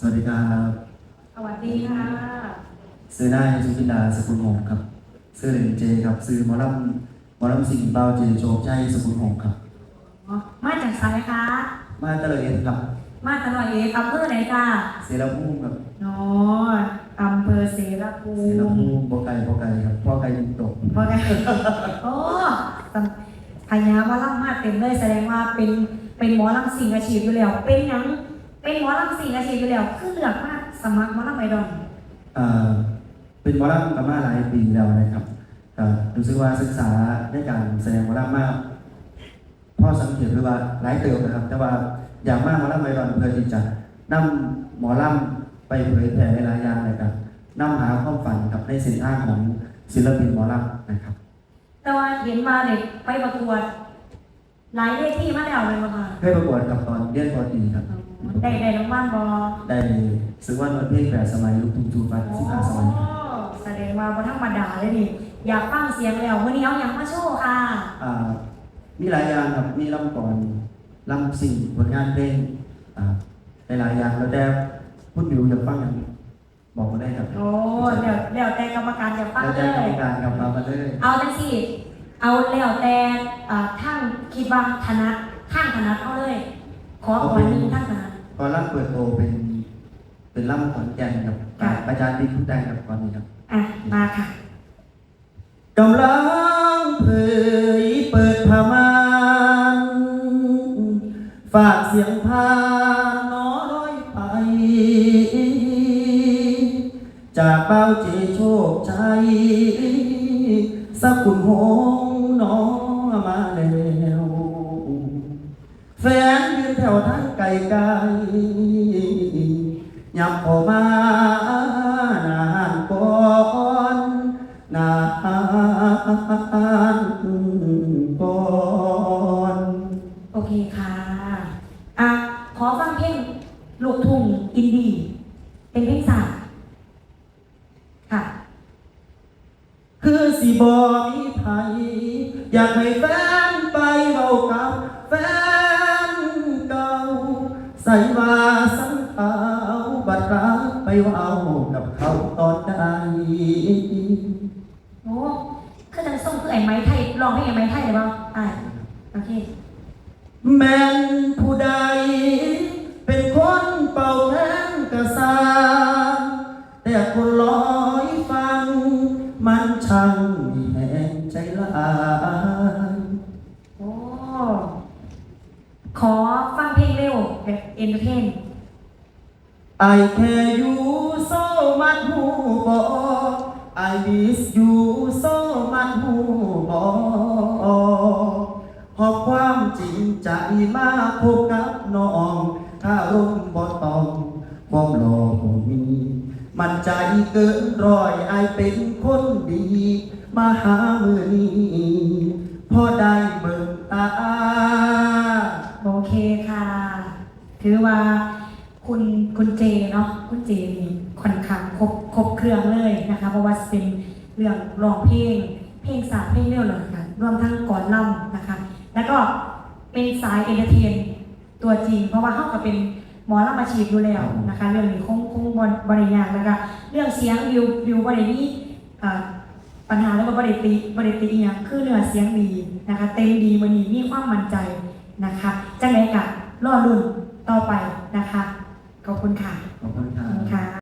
สวัสดีครับสวัสดีค่ะซื้อนายสุจินดาสกุลหงส์ครับซื้อเหรนเจครับซื้อหมอลำหมอลำสิ่งเบาเจโชคชัยสกุลหงส์ครับอ๋อมาจากไซคะมาตะเลยครับ มาตลอดเอกอำเภอไหนจ้าเซราภูมิครับอ๋ออำเภอเสรภูเซรามิภูมิโปไก่โปไก่ครับพ่อไก่ยิงตกเพราะไงโอ้พญามาล่ำมาเต็มเลยแสดงว่าเป็นเป็นหมอลำสิ่งอาชีพอยู่แล้วเป็นหยัง เป็นหมอลำสิ่งอาชีพอยู่แล้วคือเลือกมากสมัครหมอลำไอดอนอ่าเป็นหมอลำกันมาหลายปีแล้วนะครับก็รู้สึกว่าศึกษาในการแสดงหมอลำมากพ่อสังเกตดูว่าหลายเติมนะครับ แต่ว่าอยากมากหมอลำไมดอนเพื่อที่จะนำหมอลำไปเผยแผ่ในหลายอย่างเลยครับนำหาความฝันกับในเส้นทางของศิลปินหมอลำนะครับ แต่ว่าเห็นมาเด็กไปประกวด หลายเลขที่มาแล้วเลยมาค่ะเคยประกวดกับตอนเรียนปอตรีครับ ได้ได้รางวัลบอได้ซื้อว่านวันเพลงแปดสมัยลูกทุ่งจูฟันสิบห้าสมัยครับแสดงว่าบ่ธรรมดาเลยนี่อยากฟังเสียงแล้ววันนี้เอาอย่างมาโชว์ค่ะอ่ามีหลายอย่างครับมีลำก่อนลำสิ่งผลงานเพลงอ่าหลายๆอย่างแล้วแต่พูดอยู่อยากฟังอย่างบอกมาได้ครับโอ้เดี๋ยวเดี๋ยวแต่กรรมการอยากฟังแล้วเลแต่กรรมยการกับมามาเลยเอาจังสิ เอาแล้วแต่อ่าทั้งคิดว่าถนัดทั้งถนัดเอาเลย ขอก่อนหนึงทั้งถนัด ตอนรับเปิดโตเป็น เป็นลำขอนแก่นครับค่ะ อาจารย์ดีผู้แต่งครับตอนนี้ครับ อะมาค่ะ กำลังเผยเปิดผ้ามานฝากเสียงพานน้อร้อยไป จากเป้าเจโชคชัยสักคุณหง น้อมาแล้วแฟนยืนแถวทางไกลไกลยับเข้ามานานก่อนนานก่อนโอเคค่ะ อะ ขอฟังเพลงลูกทุ่งอินดี้เป็นเพลงสากลค่ะ คือสิบอมีไผ อยากให้แฟนไปเบากับแฟนเก่า ใส่ว่าสังเขาบัดรักไปว่ากับเขาตอนใดโอ้คือจังส่งคือไอ้ไม้ไทยลองให้ไอ้ไม้ไทยเลยเปล่าอ่าโอเค แม่นผู้ใด เป็นคนเป่าแทนกระซาแต่คนลอ เอนเตอร์เทน I care you so much หูบอ I miss you so much หูบอหอบความจริงใจมาพบกับน้องถ้าลมบ่ต้องความรอบ่มี มันใจเกินร้อยไอเป็นคนดี มาหาเมื่อนี้พอได้เบิ่งตา ถือว่าคุณคุณเจเนาะคุณเจนี่ค่อนข้างครบครบเครื่องเลยนะคะเพราะว่าเป็นเรื่องร้องเพลง เพลงสาเพลงเร็วเลยค่ะรวมทั้งก่อนล่ำนะคะ แล้วก็เป็นสายเอนเตอร์เทนตัวจริง เพราะว่าเข้าก็เป็นหมอลำอาชีพอยู่แล้วนะคะ เรื่องนี้คงคงบบริยางแล้วก็เรื่องเสียงวิววิวบรินี้ปัญหาแล้วก็บริติบริติอหย่างคือเนื้อเสียงดีนะคะ เต็มดีวันนี้มีความมั่นใจนะคะจังไรกะรอรุ่น ต่อไปนะคะ ขอบคุณค่ะ ขอบคุณคขรัอบคุณบค่ะ